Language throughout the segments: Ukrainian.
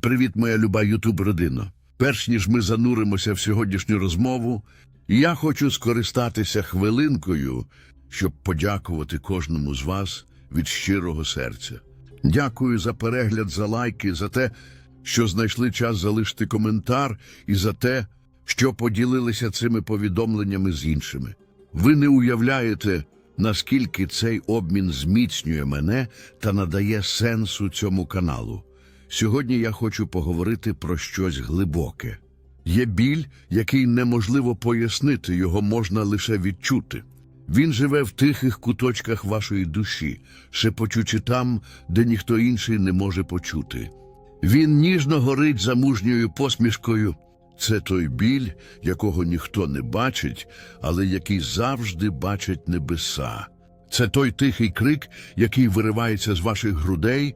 Привіт, моя люба Ютуб родина. Перш ніж ми зануримося в сьогоднішню розмову, я хочу скористатися хвилинкою, щоб подякувати кожному з вас від щирого серця. Дякую за перегляд, за лайки, за те, що знайшли час залишити коментар, і за те, що поділилися цими повідомленнями з іншими. Ви не уявляєте, наскільки цей обмін зміцнює мене та надає сенсу цьому каналу. Сьогодні я хочу поговорити про щось глибоке. Є біль, який неможливо пояснити, його можна лише відчути. Він живе в тихих куточках вашої душі, шепочучи там, де ніхто інший не може почути. Він ніжно горить за мужньою посмішкою. Це той біль, якого ніхто не бачить, але який завжди бачать небеса. Це той тихий крик, який виривається з ваших грудей,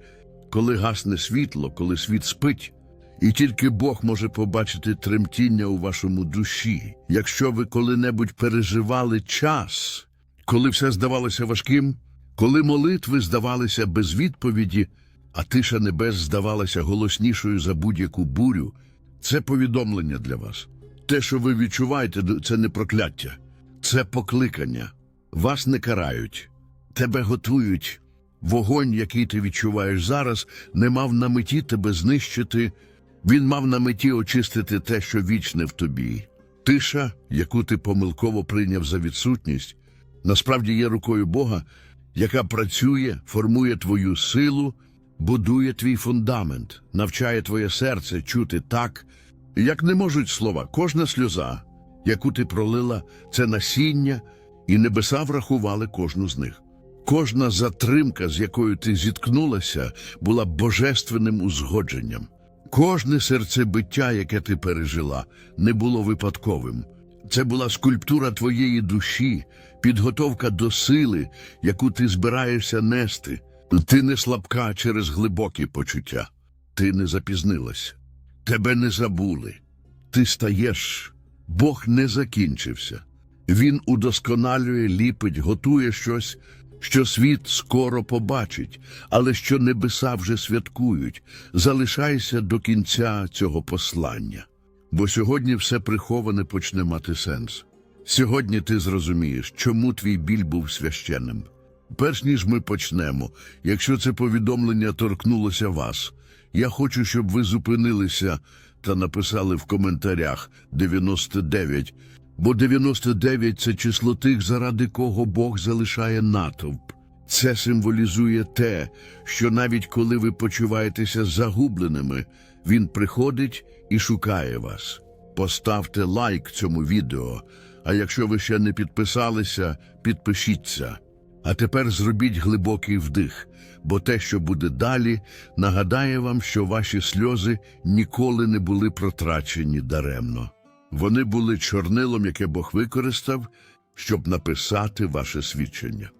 коли гасне світло, коли світ спить. І тільки Бог може побачити тремтіння у вашому душі. Якщо ви коли-небудь переживали час, коли все здавалося важким, коли молитви здавалися без відповіді, а тиша небес здавалася голоснішою за будь-яку бурю, це повідомлення для вас. Те, що ви відчуваєте, це не прокляття, це покликання. Вас не карають, тебе готують. Вогонь, який ти відчуваєш зараз, не мав на меті тебе знищити, він мав на меті очистити те, що вічне в тобі. Тиша, яку ти помилково прийняв за відсутність, насправді є рукою Бога, яка працює, формує твою силу, будує твій фундамент, навчає твоє серце чути так, як не можуть слова. Кожна сльоза, яку ти пролила, це насіння, і небеса врахували кожну з них. Кожна затримка, з якою ти зіткнулася, була божественним узгодженням. Кожне серцебиття, яке ти пережила, не було випадковим. Це була скульптура твоєї душі, підготовка до сили, яку ти збираєшся нести. Ти не слабка через глибокі почуття. Ти не запізнилась. Тебе не забули. Ти стаєш. Бог не закінчився. Він удосконалює, ліпить, готує щось, що світ скоро побачить, але що небеса вже святкують. Залишайся до кінця цього послання. Бо сьогодні все приховане почне мати сенс. Сьогодні ти зрозумієш, чому твій біль був священним. Перш ніж ми почнемо, якщо це повідомлення торкнулося вас, я хочу, щоб ви зупинилися та написали в коментарях 99, бо 99 – це число тих, заради кого Бог залишає натовп. Це символізує те, що навіть коли ви почуваєтеся загубленими, Він приходить і шукає вас. Поставте лайк цьому відео, а якщо ви ще не підписалися, підпишіться. А тепер зробіть глибокий вдих, бо те, що буде далі, нагадає вам, що ваші сльози ніколи не були протрачені даремно. Вони були чорнилом, яке Бог використав, щоб написати ваше свідчення.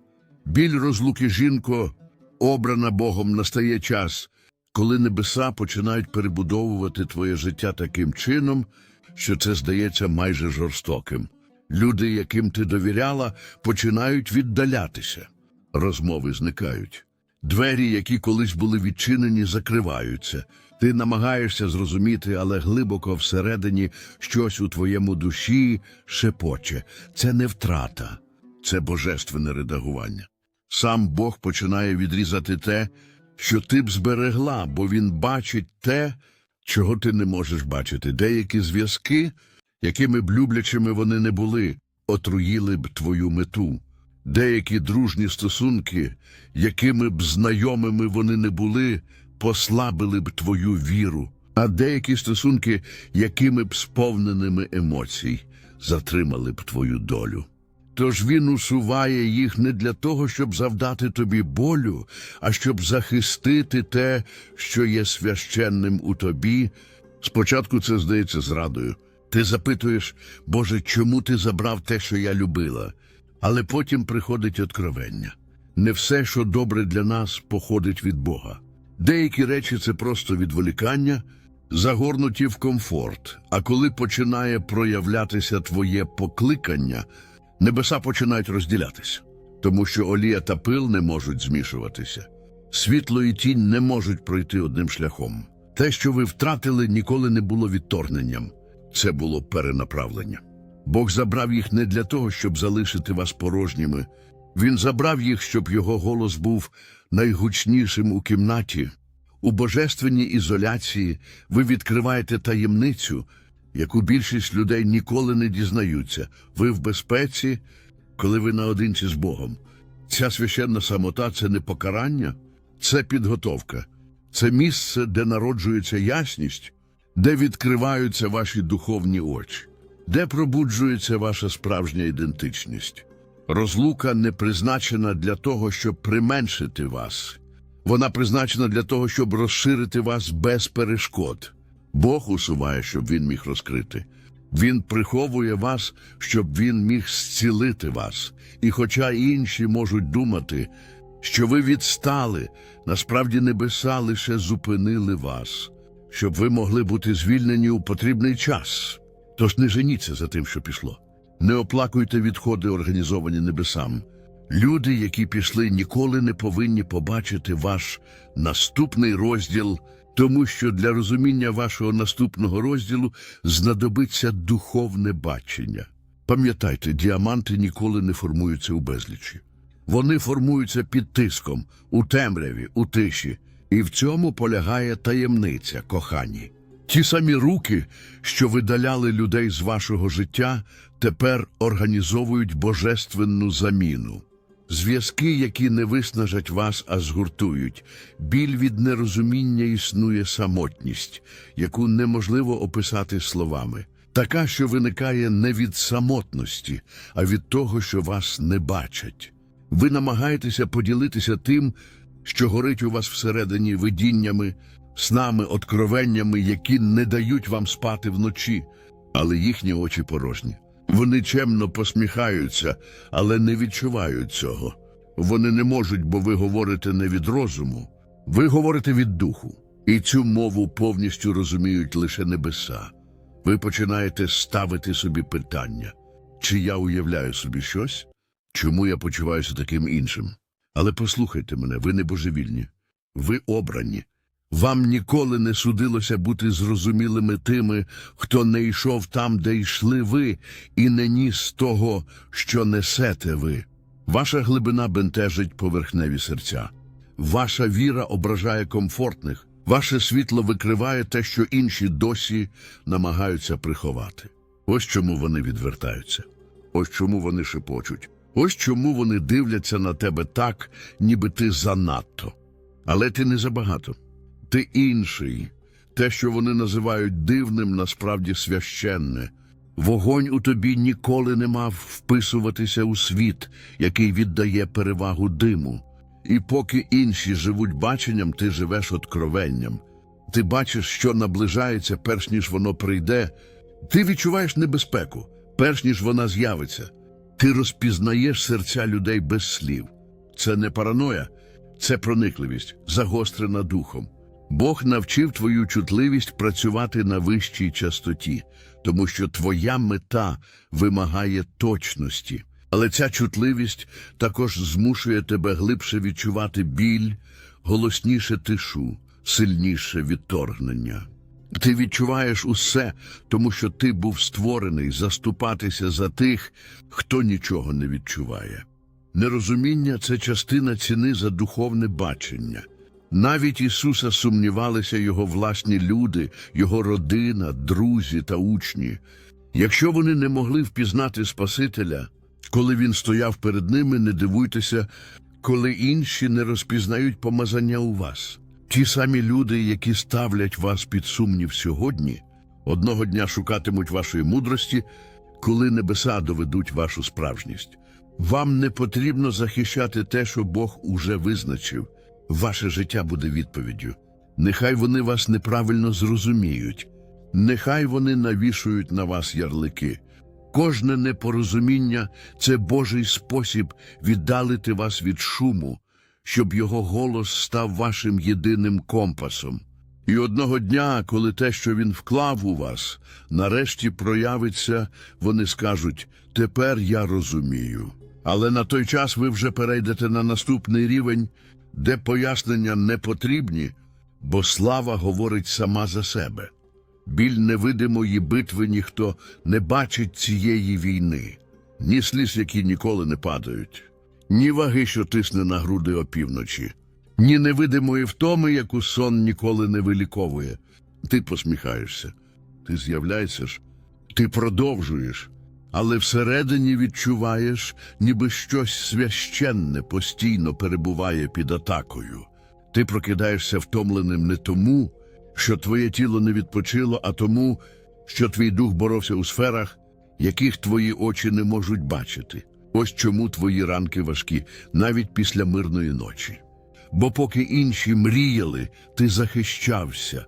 Біль розлуки жінко, обрана Богом, настає час, коли небеса починають перебудовувати твоє життя таким чином, що це здається майже жорстоким. Люди, яким ти довіряла, починають віддалятися. Розмови зникають. Двері, які колись були відчинені, закриваються. Ти намагаєшся зрозуміти, але глибоко всередині щось у твоєму душі шепоче. Це не втрата, це божественне редагування. Сам Бог починає відрізати те, що ти б зберегла, бо він бачить те, чого ти не можеш бачити. Деякі зв'язки, якими б люблячими вони не були, отруїли б твою мету. Деякі дружні стосунки, якими б знайомими вони не були, послабили б твою віру, а деякі стосунки, якими б сповненими емоцій, затримали б твою долю. Тож він усуває їх не для того, щоб завдати тобі болю, а щоб захистити те, що є священним у тобі. Спочатку це здається зрадою. Ти запитуєш, Боже, чому ти забрав те, що я любила? Але потім приходить откровення. Не все, що добре для нас, походить від Бога. Деякі речі це просто відволікання, загорнуті в комфорт. А коли починає проявлятися твоє покликання, небеса починають розділятися, тому що олія та пил не можуть змішуватися. Світло і тінь не можуть пройти одним шляхом. Те, що ви втратили, ніколи не було відторгненням. Це було перенаправлення. Бог забрав їх не для того, щоб залишити вас порожніми. Він забрав їх, щоб його голос був найгучнішим у кімнаті. У божественній ізоляції ви відкриваєте таємницю, яку більшість людей ніколи не дізнаються. Ви в безпеці, коли ви наодинці з Богом. Ця священна самота це не покарання, це підготовка, це місце, де народжується ясність, де відкриваються ваші духовні очі, де пробуджується ваша справжня ідентичність. Розлука не призначена для того, щоб применшити вас. Вона призначена для того, щоб розширити вас без перешкод. Бог усуває, щоб він міг розкрити. Він приховує вас, щоб він міг зцілити вас. І хоча інші можуть думати, що ви відстали, насправді небеса лише зупинили вас, щоб ви могли бути звільнені у потрібний час. Тож не женіться за тим, що пішло. Не оплакуйте відходи, організовані небесам. Люди, які пішли, ніколи не повинні побачити ваш наступний розділ, тому що для розуміння вашого наступного розділу знадобиться духовне бачення. Пам'ятайте, діаманти ніколи не формуються у безлічі. Вони формуються під тиском, у темряві, у тиші, і в цьому полягає таємниця, кохані. Ті самі руки, що видаляли людей з вашого життя, тепер організовують божественну заміну. Зв'язки, які не виснажать вас, а згуртують. Біль від нерозуміння існує самотність, яку неможливо описати словами. Така, що виникає не від самотності, а від того, що вас не бачать. Ви намагаєтеся поділитися тим, що горить у вас всередині видіннями, снами, откровеннями, які не дають вам спати вночі, але їхні очі порожні. Вони чемно посміхаються, але не відчувають цього. Вони не можуть, бо ви говорите не від розуму, ви говорите від духу, і цю мову повністю розуміють лише небеса. Ви починаєте ставити собі питання, чи я уявляю собі щось, чому я почуваюся таким іншим. Але послухайте мене, ви не божевільні, ви обрані. Вам ніколи не судилося бути зрозумілими тими, хто не йшов там, де йшли ви, і не ніс того, що несете ви. Ваша глибина бентежить поверхневі серця. Ваша віра ображає комфортних, ваше світло викриває те, що інші досі намагаються приховати. Ось чому вони відвертаються. Ось чому вони шепочуть. Ось чому вони дивляться на тебе так, ніби ти занадто. Але ти не забагато. Ти інший. Те, що вони називають дивним, насправді священне. Вогонь у тобі ніколи не мав вписуватися у світ, який віддає перевагу диму. І поки інші живуть баченням, ти живеш откровенням. Ти бачиш, що наближається, перш ніж воно прийде. Ти відчуваєш небезпеку, перш ніж вона з'явиться. Ти розпізнаєш серця людей без слів. Це не параноя, це проникливість, загострена духом. Бог навчив твою чутливість працювати на вищій частоті, тому що твоя мета вимагає точності. Але ця чутливість також змушує тебе глибше відчувати біль, голосніше тишу, сильніше відторгнення. Ти відчуваєш усе, тому що ти був створений заступатися за тих, хто нічого не відчуває. Нерозуміння це частина ціни за духовне бачення. Навіть Ісуса сумнівалися його власні люди, його родина, друзі та учні. Якщо вони не могли впізнати Спасителя, коли він стояв перед ними, не дивуйтеся, коли інші не розпізнають помазання у вас. Ті самі люди, які ставлять вас під сумнів сьогодні, одного дня шукатимуть вашої мудрості, коли небеса доведуть вашу справжність. Вам не потрібно захищати те, що Бог уже визначив. Ваше життя буде відповіддю. Нехай вони вас неправильно зрозуміють, нехай вони навішують на вас ярлики. Кожне непорозуміння це Божий спосіб віддалити вас від шуму, щоб його голос став вашим єдиним компасом. І одного дня, коли те, що він вклав у вас, нарешті проявиться, вони скажуть тепер я розумію. Але на той час ви вже перейдете на наступний рівень, де пояснення не потрібні, бо слава говорить сама за себе. Біль невидимої битви ніхто не бачить цієї війни, ні сліз, які ніколи не падають, ні ваги, що тисне на груди опівночі, ні невидимої втоми, яку сон ніколи не виліковує. Ти посміхаєшся, ти з'являєшся ти продовжуєш, але всередині відчуваєш, ніби щось священне постійно перебуває під атакою. Ти прокидаєшся втомленим не тому, що твоє тіло не відпочило, а тому, що твій дух боровся у сферах, яких твої очі не можуть бачити. Ось чому твої ранки важкі, навіть після мирної ночі. Бо поки інші мріяли, ти захищався.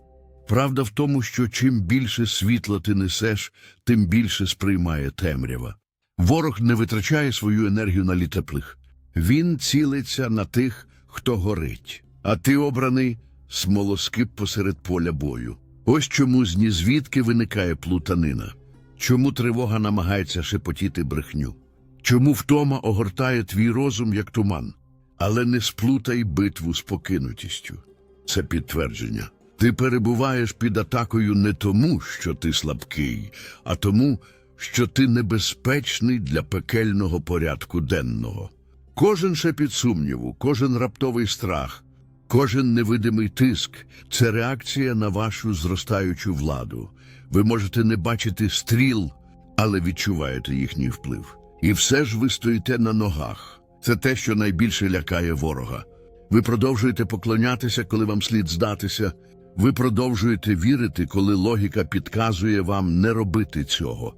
Правда в тому, що чим більше світла ти несеш, тим більше сприймає темрява. Ворог не витрачає свою енергію на літеплих. Він цілиться на тих, хто горить. А ти обраний смолоскип посеред поля бою. Ось чому з нізвідки виникає плутанина. Чому тривога намагається шепотіти брехню? Чому втома огортає твій розум, як туман? Але не сплутай битву з покинутістю. Це підтвердження. Ти перебуваєш під атакою не тому, що ти слабкий, а тому, що ти небезпечний для пекельного порядку денного. Кожен шепіт сумніву, кожен раптовий страх, кожен невидимий тиск це реакція на вашу зростаючу владу. Ви можете не бачити стріл, але відчуваєте їхній вплив. І все ж ви стоїте на ногах. Це те, що найбільше лякає ворога. Ви продовжуєте поклонятися, коли вам слід здатися. Ви продовжуєте вірити, коли логіка підказує вам не робити цього.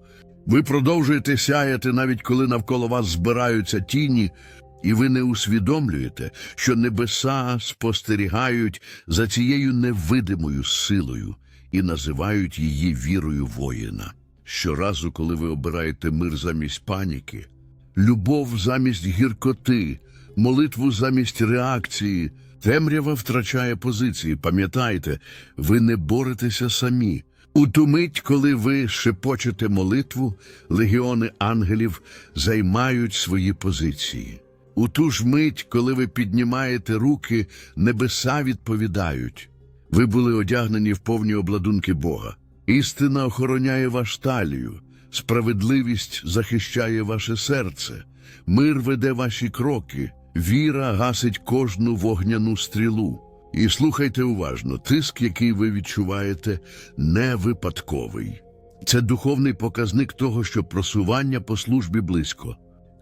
Ви продовжуєте сяяти, навіть коли навколо вас збираються тіні, і ви не усвідомлюєте, що небеса спостерігають за цією невидимою силою і називають її вірою воїна. Щоразу, коли ви обираєте мир замість паніки, любов замість гіркоти, молитву замість реакції, темрява втрачає позиції. Пам'ятайте, ви не боретеся самі. У ту мить, коли ви шепочете молитву, легіони ангелів займають свої позиції. У ту ж мить, коли ви піднімаєте руки, небеса відповідають. Ви були одягнені в повні обладунки Бога. Істина охороняє ваш талію, справедливість захищає ваше серце, мир веде ваші кроки, віра гасить кожну вогняну стрілу. І слухайте уважно, тиск, який ви відчуваєте, не випадковий. Це духовний показник того, що просування по службі близько.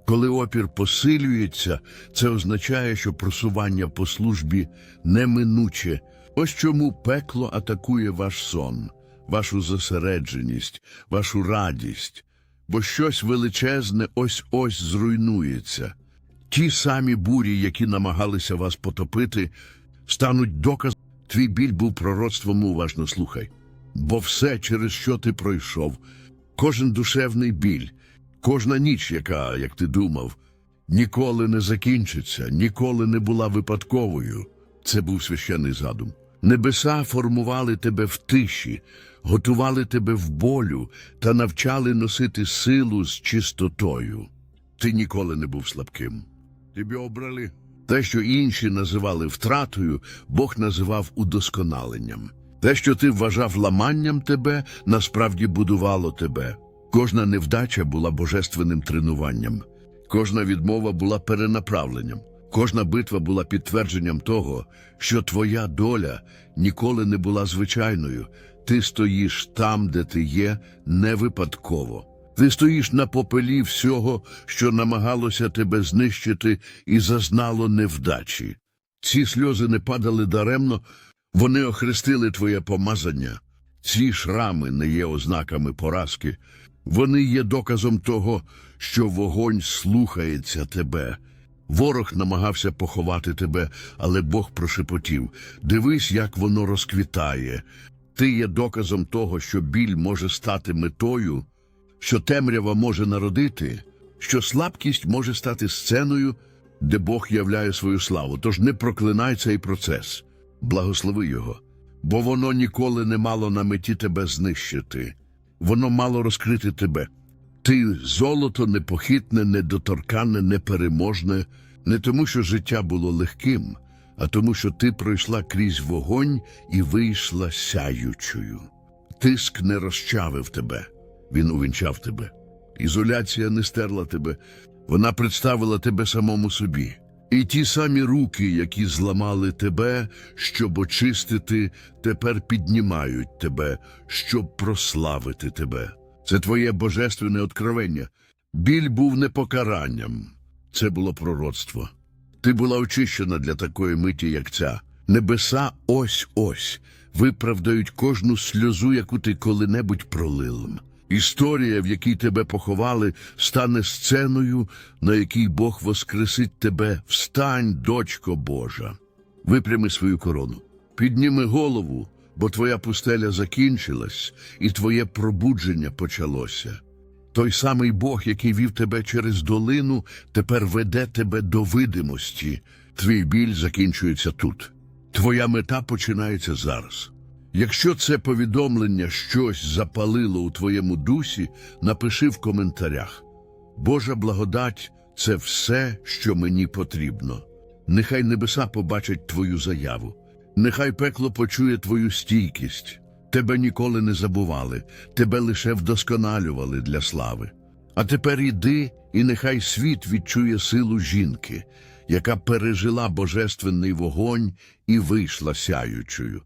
Коли опір посилюється, це означає, що просування по службі неминуче. Ось чому пекло атакує ваш сон, вашу зосередженість, вашу радість, бо щось величезне ось-ось зруйнується. Ті самі бурі, які намагалися вас потопити, стануть доказом. Твій біль був пророцтвом уважно слухай. Бо все, через що ти пройшов, кожен душевний біль, кожна ніч, яка, як ти думав, ніколи не закінчиться, ніколи не була випадковою. Це був священний задум. Небеса формували тебе в тиші, готували тебе в болю та навчали носити силу з чистотою. Ти ніколи не був слабким. Тебе обрали. Те, що інші називали втратою, Бог називав удосконаленням. Те, що ти вважав ламанням тебе, насправді будувало тебе. Кожна невдача була божественним тренуванням, кожна відмова була перенаправленням, кожна битва була підтвердженням того, що твоя доля ніколи не була звичайною. Ти стоїш там, де ти є, не випадково. Ти стоїш на попелі всього, що намагалося тебе знищити і зазнало невдачі. Ці сльози не падали даремно, вони охрестили твоє помазання. Ці шрами не є ознаками поразки, вони є доказом того, що вогонь слухається тебе. Ворог намагався поховати тебе, але Бог прошепотів дивись, як воно розквітає. Ти є доказом того, що біль може стати метою, що темрява може народити, що слабкість може стати сценою, де Бог являє свою славу. Тож не проклинай цей процес, благослови його, бо воно ніколи не мало на меті тебе знищити, воно мало розкрити тебе. Ти золото непохитне, недоторканне, непереможне, не тому, що життя було легким, а тому, що ти пройшла крізь вогонь і вийшла сяючою. Тиск не розчавив тебе, він увінчав тебе. Ізоляція не стерла тебе, вона представила тебе самому собі. І ті самі руки, які зламали тебе, щоб очистити, тепер піднімають тебе, щоб прославити тебе. Це твоє божественне откровення. Біль був не покаранням, це було пророцтво. Ти була очищена для такої миті, як ця. Небеса ось ось виправдають кожну сльозу, яку ти коли-небудь пролила. Історія, в якій тебе поховали, стане сценою, на якій Бог воскресить тебе. Встань, дочко Божа. Випрями свою корону. Підніми голову, бо твоя пустеля закінчилась, і твоє пробудження почалося. Той самий Бог, який вів тебе через долину, тепер веде тебе до видимості. Твій біль закінчується тут. Твоя мета починається зараз. Якщо це повідомлення щось запалило у твоєму дусі, напиши в коментарях. Божа благодать це все, що мені потрібно. Нехай небеса побачать твою заяву, нехай пекло почує твою стійкість. Тебе ніколи не забували, тебе лише вдосконалювали для слави. А тепер іди, і нехай світ відчує силу жінки, яка пережила божественний вогонь і вийшла сяючою.